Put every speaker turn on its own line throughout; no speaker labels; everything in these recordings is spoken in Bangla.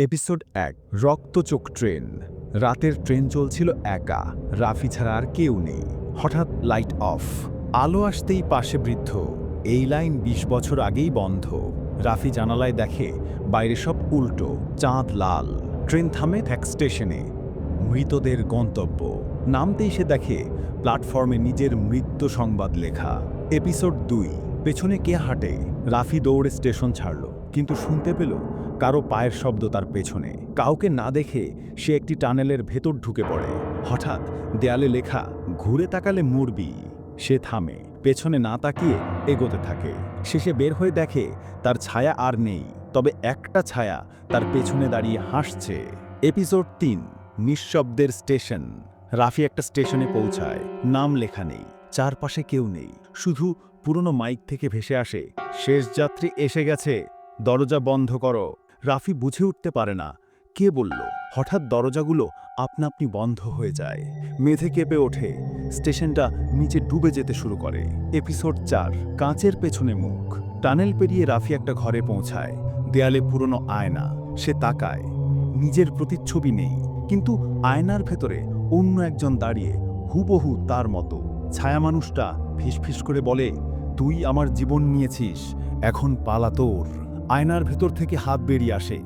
এপিসোড এক, রক্তচোখ ট্রেন। রাতের ট্রেন চলছিল একা, রাফি ছাড়া আর কেউ নেই। হঠাৎ লাইট অফ, আলো আসতেই পাশে বৃদ্ধ। এই লাইন ২০ বছর আগেই বন্ধ। রাফি জানালায় দেখে, বাইরে সব উল্টো, চাঁদ লাল। ট্রেন থামে এক স্টেশনে। মৃতদের গন্তব্য। নামতেই সে দেখে, প্ল্যাটফর্মে নিজের মৃত্যু সংবাদ লেখা। এপিসোড দুই, পেছনে কে হাঁটে? রাফি দৌড়ে স্টেশন ছাড়ল, কিন্তু শুনতে পেল কারও পায়ের শব্দ তার পেছনে। কাউকে না দেখে সে একটি টানেলের ভেতর ঢুকে পড়ে। হঠাৎ দেয়ালে লেখা, ঘুরে তাকালে মুরবি। সে থামে, পেছনে না তাকিয়ে এগোতে থাকে। শেষে বের হয়ে দেখে তার ছায়া আর নেই, তবে একটা ছায়া তার পেছনে দাঁড়িয়ে হাসছে। এপিসোড তিন, নিঃশব্দের স্টেশন। রাফি একটা স্টেশনে পৌঁছায়, নাম লেখা নেই, চারপাশে কেউ নেই। শুধু পুরনো মাইক থেকে ভেসে আসে, শেষ যাত্রী এসে গেছে, দরজা বন্ধ করো। রাফি বুঝে উঠতে পারে না। কে বলল? হঠাৎ দরজাগুলো আপনা আপনি বন্ধ হয়ে যায়। মেঝে কেঁপে ওঠে। স্টেশনটা নিচে ডুবে যেতে শুরু করে। এপিসোড চার, কাঁচের পেছনে মুখ। টানেল পেরিয়ে রাফি একটা ঘরে পৌঁছায়। দেয়ালে পুরনো আয়না। সে তাকায়। নিজের প্রতিচ্ছবি নেই। কিন্তু আয়নার ভেতরে অন্য একজন দাঁড়িয়ে হুবহু তার মতো। ছায়া মানুষটা ফিসফিস করে বলে, তুই আমার জীবন নিয়েছিস। এখন পালা তোর। আয়নার ভেতর থেকে হাত বেরিয়ে আসে।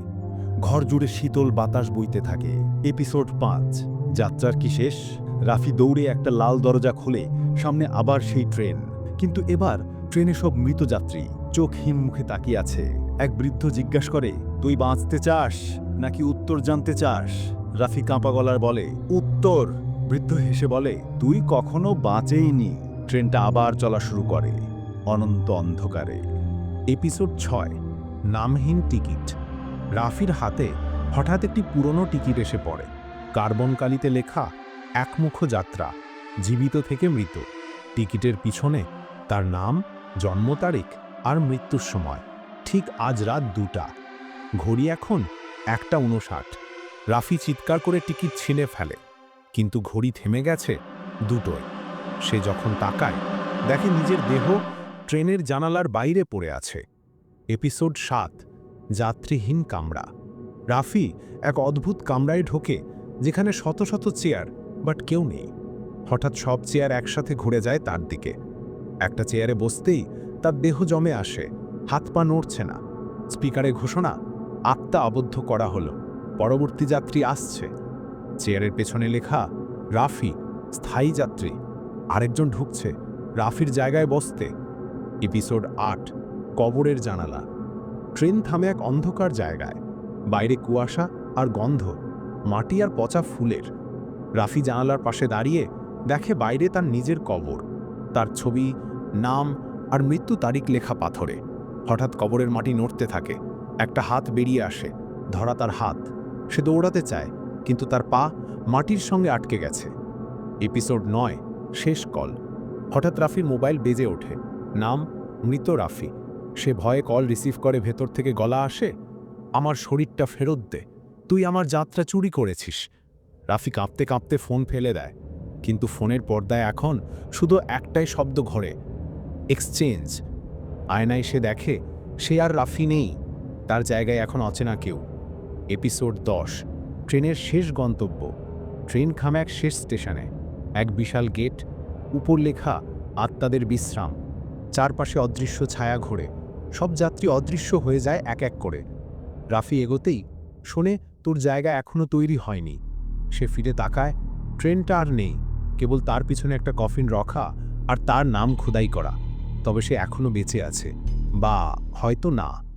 ঘর জুড়ে শীতল বাতাস বইতে থাকে। এপিসোড পাঁচ। যাত্রার কি শেষ? রাফি দৌড়ে একটা লাল দরজা খুলে, সামনে আবার সেই ট্রেন। কিন্তু এবার ট্রেনে সব মৃত যাত্রী। চোখ হিম মুখে তাকিয়ে আছে। এক বৃদ্ধ জিজ্ঞাসা করে, তুই বাঁচতে চাস? নাকি উত্তর জানতে চাস? রাফি কাঁপা গলার বলে, উত্তর। বৃদ্ধ হেসে বলে, তুই কখনো বাঁচেইনি। ট্রেনটা আবার চলা শুরু করে। অনন্ত অন্ধকারে। এপিসোড ছয়। নামহীন টিকিট। রাফির হাতে হঠাৎ একটি পুরনো টিকিট এসে পড়ে। কার্বন কালিতে লেখা, একমুখ যাত্রা, জীবিত থেকে মৃত। টিকিটের পিছনে তার নাম, জন্ম তারিখ আর মৃত্যুর সময়। ঠিক আজ রাত দুটা। ঘড়ি এখন একটা উনষাট রাফি চিৎকার করে টিকিট ছিঁড়ে ফেলে। কিন্তু ঘড়ি থেমে গেছে দুটোয়। সে যখন তাকায়, দেখে নিজের দেহ ট্রেনের জানালার বাইরে পড়ে আছে। এপিসোড সাত, যাত্রীহীন কামরা। রাফি এক অদ্ভুত কামরায় ঢোকে, যেখানে শত শত চেয়ার, বাট কেউ নেই। হঠাৎ সব চেয়ার একসাথে ঘুরে যায় তার দিকে। একটা চেয়ারে বসতেই তার দেহ জমে আসে, হাত পা নড়ছে না। স্পিকারে ঘোষণা, আত্মা আবদ্ধ করা হলো। পরবর্তী যাত্রী আসছে। চেয়ারের পেছনে লেখা, রাফি, স্থায়ী যাত্রী। আরেকজন ঢুকছে, রাফির জায়গায় বসতে। এপিসোড আট কবরের জানালা। ট্রেন থামে এক অন্ধকার জায়গায়। বাইরে কুয়াশা আর গন্ধ, মাটি আর পচা ফুলের। রাফি জানালার পাশে দাঁড়িয়ে দেখে বাইরে তার নিজের কবর। তার ছবি, নাম আর মৃত্যু তারিখ লেখা পাথরে। হঠাৎ কবরের মাটি নড়তে থাকে। একটা হাত বেরিয়ে আসে। ধরা তার হাত। সে দৌড়াতে চায়, কিন্তু তার পা মাটির সঙ্গে আটকে গেছে। এপিসোড নয়, শেষ কল। হঠাৎ রাফির মোবাইল বেজে ওঠে। নাম, মৃত রাফি। সে ভয়ে কল রিসিভ করে ভেতর থেকে গলা আসে, আমার শরীরটা ফেরত দে, তুই আমার যাত্রা চুরি করেছিস। রাফি কাঁপতে কাঁপতে ফোন ফেলে দেয়, কিন্তু ফোনের পর্দায় এখন শুধু একটাই শব্দ ঘরে এক্সচেঞ্জ আয়নায় সে দেখে সে আর রাফি নেই, তার জায়গায় এখন অচেনা কেউ। এপিসোড দশ, ট্রেনের শেষ গন্তব্য, ট্রেন খামে এক শেষ স্টেশনে, এক বিশাল গেট, উপর লেখা আত্মাদের বিশ্রাম, চারপাশে অদৃশ্য ছায়া ঘোরে। সব যাত্রী অদৃশ্য হয়ে যায় এক এক করে। রাফি এগোতেই শোনে, তোর জায়গা এখনও তৈরি হয়নি। সে ফিরে তাকায়, ট্রেনটা আর নেই, কেবল তার পিছনে একটা কফিন রখা আর তার নাম খোদাই করা। তবে সে এখনও বেঁচে আছে। বা হয়তো না।